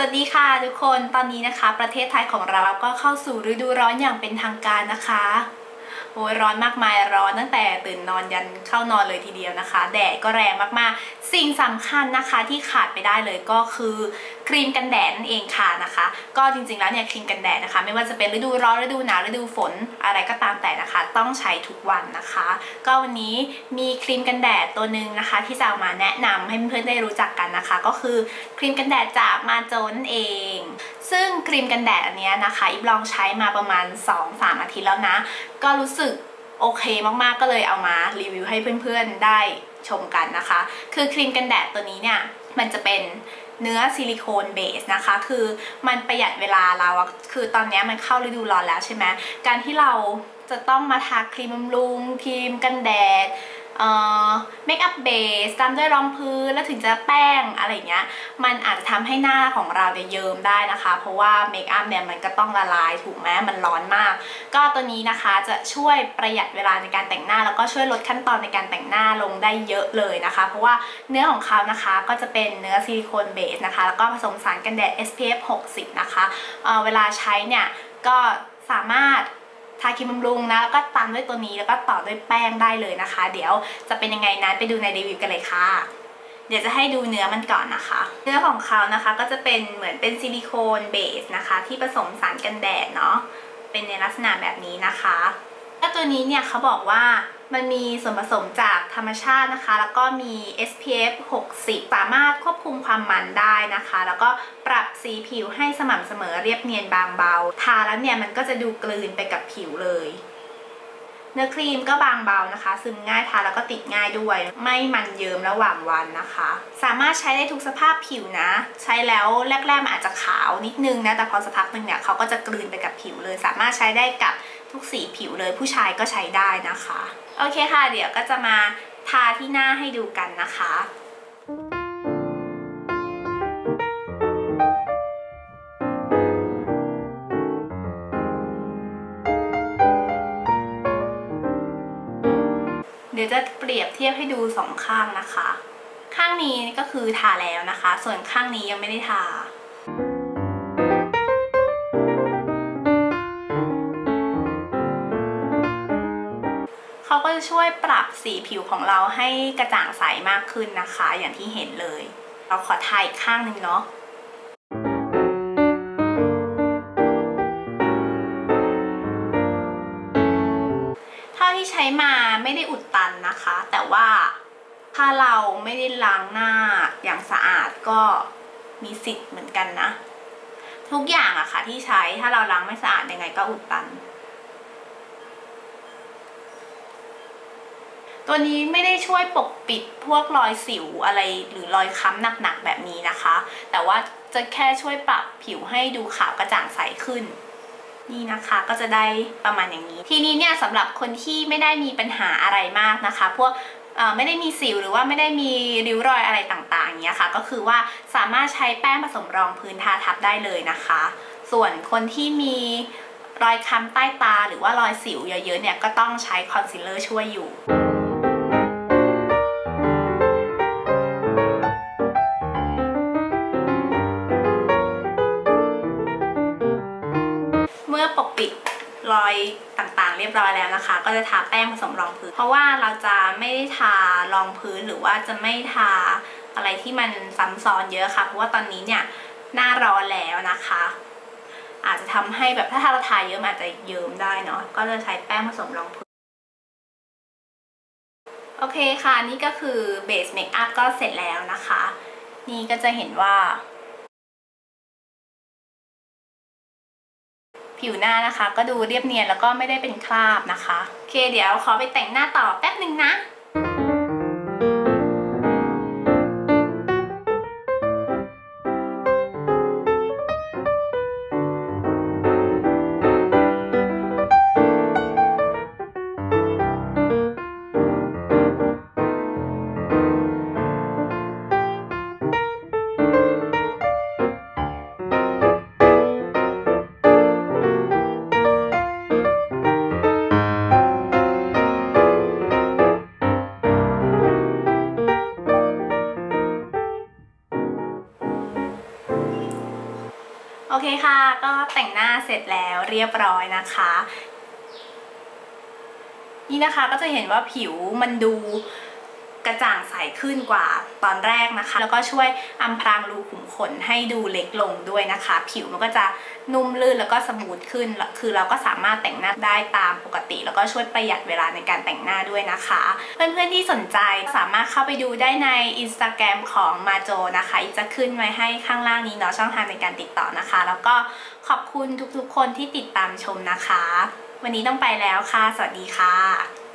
สวัสดีค่ะทุกคนตอนนี้นะคะ ประเทศไทยของเราก็เข้าสู่ฤดูร้อนอย่างเป็นทางการนะคะ โอ้ยร้อนมากมายร้อนตั้งแต่ตื่นนอนยันเข้านอนเลยทีเดียวนะคะ แดดก็แรงมากๆ สิ่งสำคัญนะคะที่ขาดไปได้เลยก็คือครีมกันแดดนั่นเองค่ะนะคะ ก็จริงๆแล้วเนี่ยครีมกันแดดนะคะ ไม่ว่าจะเป็นฤดูร้อนฤดูหนาวฤดูฝนอะไรก็ตามแต่นะคะ ต้องใช้ทุกวันนะคะ ก็วันนี้มีครีมกันแดดตัวหนึ่งนะคะ ที่จะามาแนะนำให้เพื่อนๆได้รู้จักกันนะคะ ก็คือครีมกันแดดจากมาโจนเอง ซึ่งครีมกันแดดอันนี้นะคะอิบลองใช้มาประมาณ 2-3 อาทิตย์แล้วนะ ก็รู้สึกโอเคมากๆก็เลยเอามารีวิวให้เพื่อนๆได้ชมกันนะคะ คือครีมกันแดดตัวนี้เนี่ย มันจะเป็นเนื้อซิลิโคนเบสนะคะ คือมันประหยัดเวลาเราคือตอนนี้มันเข้าฤดูร้อนแล้วใช่ไหมการที่เราจะต้องมาทาครีมบำรุงครีมกันแดด เมคอัพเบสตามด้วยรองพื้นแล้วถึงจะแป้งอะไรเงี้ยมันอาจจะทำให้หน้าของเราเนี่ยเยิ้มได้นะคะ เพราะว่าเมคอัพเนี่ยมันก็ต้องละลายถูกไหมมันร้อนมาก ก็ตัวนี้นะคะจะช่วยประหยัดเวลาในการแต่งหน้า แล้วก็ช่วยลดขั้นตอนในการแต่งหน้าลงได้เยอะเลยนะคะ เพราะว่าเนื้อของเขานะคะก็จะเป็นเนื้อซิลิโคนเบสนะคะแล้วก็ผสมสารกันแดด SPF 60 นะคะเเวลาใช้เนี่ยก็สามารถ ทาครีมบำรุงนะแล้วก็ตามด้วยตัวนี้แล้วก็ต่อด้วยแป้งได้เลยนะคะ เดี๋ยวจะเป็นยังไงนั้นไปดูในรีวิวกันเลยค่ะเดี๋ยวจะให้ดูเนื้อมันก่อนนะคะ เนื้อของเขานะคะก็จะเป็นเหมือนเป็นซิลิโคนเบสนะคะ ที่ผสมสารกันแดดเนาะเป็นในลักษณะแบบนี้นะคะ แล้วตัวนี้เนี่ยเขาบอกว่ามันมีส่วนผสมจากธรรมชาตินะคะ แล้วก็มี SPF 60 สามารถควบคุมความมันได้นะคะ แล้วก็ปรับสีผิวให้สม่ำเสมอเรียบเนียนบางเบา ทาแล้วเนี่ยมันก็จะดูกลืนไปกับผิวเลย เนื้อครีมก็บางเบานะคะ ซึมง่ายทาแล้วก็ติดง่ายด้วย ไม่มันเยิ้มระหว่างวันนะคะ สามารถใช้ได้ทุกสภาพผิวนะ ใช้แล้วแรกๆมันอาจจะขาวนิดนึงนะ แต่พอสักพักหนึ่งเนี่ยเขาก็จะกลืนไปกับผิวเลย สามารถใช้ได้กับ ทุกสีผิวเลยผู้ชายก็ใช้ได้นะคะ โอเคค่ะ เดี๋ยวก็จะมาทาที่หน้าให้ดูกันนะคะเดี๋ยวจะเปรียบเทียบให้ดูสองข้างนะคะ ข้างนี้ก็คือทาแล้วนะคะ ส่วนข้างนี้ยังไม่ได้ทา เขาก็จะช่วยปรับสีผิวของเราให้กระจ่างใสมากขึ้นนะคะ อย่างที่เห็นเลย เราขอทายอีกข้างหนึ่งเนาะเท่าที่ใช้มาไม่ได้อุดตันนะคะ แต่ว่าถ้าเราไม่ได้ล้างหน้าอย่างสะอาดก็มีสิทธิ์เหมือนกันนะ ทุกอย่างอะค่ะที่ใช้ถ้าเราล้างไม่สะอาดยังไงก็อุดตัน ตัวนี้ไม่ได้ช่วยปกปิดพวกรอยสิวอะไรหรือรอยค้ำหนักๆแบบนี้นะคะ แต่ว่าจะแค่ช่วยปรับผิวให้ดูขาวกระจ่างใสขึ้น นี่นะคะก็จะได้ประมาณอย่างนี้ ทีนี้เนี่ยสำหรับคนที่ไม่ได้มีปัญหาอะไรมากนะคะ พวกไม่ได้มีสิวหรือว่าไม่ได้มีริ้วรอยอะไรต่างๆเนี้ยค่ะ ก็คือว่าสามารถใช้แป้งผสมรองพื้นทาทับได้เลยนะคะ ส่วนคนที่มีรอยค้ำใต้ตาหรือว่ารอยสิวเยอะๆเนี่ยก็ต้องใช้คอนซีลเลอร์ช่วยอยู่ื่อปกปิดรอยต่างๆ เรียบร้อยแล้วนะคะ ก็จะทาแป้งผสมรองพื้น เพราะว่าเราจะไม่ได้ทารองพื้นหรือว่าจะไม่ทาอะไรที่มันซ้ำซ้อนเยอะค่ะ เพราะว่าตอนนี้เนี่ยหน้าร้อนแล้วนะคะ อาจจะทำให้แบบถ้าเราทาเยอะอาจจะเยิ้มได้เนาะก็จะใช้แป้งผสมรองพื้นโอเคค่ะนี่ก็คือเบสเมคอัพก็เสร็จแล้วนะคะ นี่ก็จะเห็นว่า ผิวหน้านะคะ ก็ดูเรียบเนียนแล้วก็ไม่ได้เป็นคราบนะคะโอเคเดี๋ยวขอไปแต่งหน้าต่อแป๊บหนึ่งนะ โอเคค่ะ ก็แต่งหน้าเสร็จแล้วเรียบร้อยนะคะ นี่นะคะก็จะเห็นว่าผิวมันดู กระจ่างใสขึ้นกว่าตอนแรกนะคะ แล้วก็ช่วยอำพรางรูขุมขนให้ดูเล็กลงด้วยนะคะ ผิวมันก็จะนุ่มลื่นแล้วก็สมูทขึ้น คือเราก็สามารถแต่งหน้าได้ตามปกติ แล้วก็ช่วยประหยัดเวลาในการแต่งหน้าด้วยนะคะ เพื่อนๆที่สนใจสามารถเข้าไปดูได้ใน Instagram ของมาโจนะคะอีกจะขึ้นไว้ให้ข้างล่างนี้เนาะช่องทางในการติดต่อนะคะ แล้วก็ขอบคุณทุกๆคนที่ติดตามชมนะคะ วันนี้ต้องไปแล้วค่ะ สวัสดีค่ะ